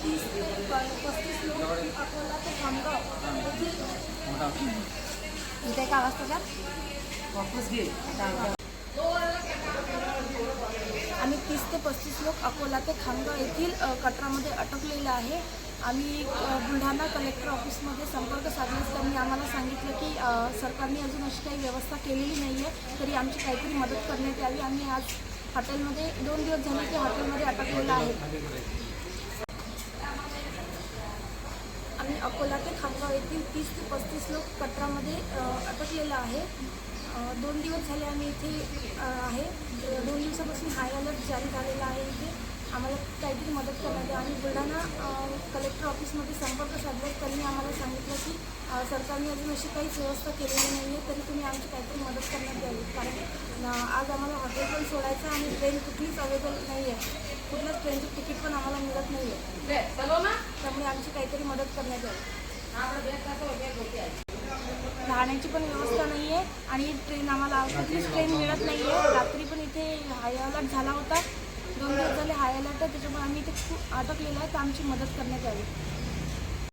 पस्तीस लोक अकोला ते खामगाव इथे एक आवाज वापस घे. आम्ही तीस ते पस्तीस लोक अकोला ते खामगाव येथील कटरामध्ये अटकलेले आहे. आम्ही बुलढाणा कलेक्टर ऑफिसमध्ये संपर्क साधल्यास त्यांनी आम्हाला सांगितलं की सरकारने अजून अशी काही व्यवस्था केलेली नाही आहे तरी आमची काहीतरी मदत करण्यात यावी. आम्ही आज हॉटेलमध्ये दोन दिवस झाले की हॉटेलमध्ये अटकलेलं आहे. आम्ही अकोला ते खामगाव येथील तीस ते पस्तीस लोक कटरामध्ये अटकलेलं आहे. दोन दिवस झाले आम्ही इथे आहे. दोन दिवसापासून हाय अलर्ट जारी झालेला आहे इथे. आम्हाला काहीतरी मदत करण्यात आम्ही बुलढाणा कलेक्टर ऑफिसमध्ये संपर्क साधला त्यांनी आम्हाला सांगितलं की सरकारने अजून अशी काहीच व्यवस्था केलेली नाही आहे तरी तुम्ही आमची काहीतरी मदत करण्यात यावी. कारण आज आम्हाला हॉटेल पण सोडायचं आहे आणि ट्रेन कुठलीच अवेलेबल नाही आहे कुठल्याच ट्रेनचं तिकीट पण आम्हाला मिळत नाही आहे त्यामुळे आमची काहीतरी मदत करण्यात यावी राहण्याची पण व्यवस्था नाही आहे आणि ट्रेन आम्हाला कुठलीच ट्रेन मिळत नाही आहे रात्री पण इथे हाय अलर्ट झाला होता. दोन दिवस झाले हाय अलर्ट आहे त्याच्यामुळे आम्ही इथे खूप अटकलेलो आहे तर आमची मदत करण्यात यावी.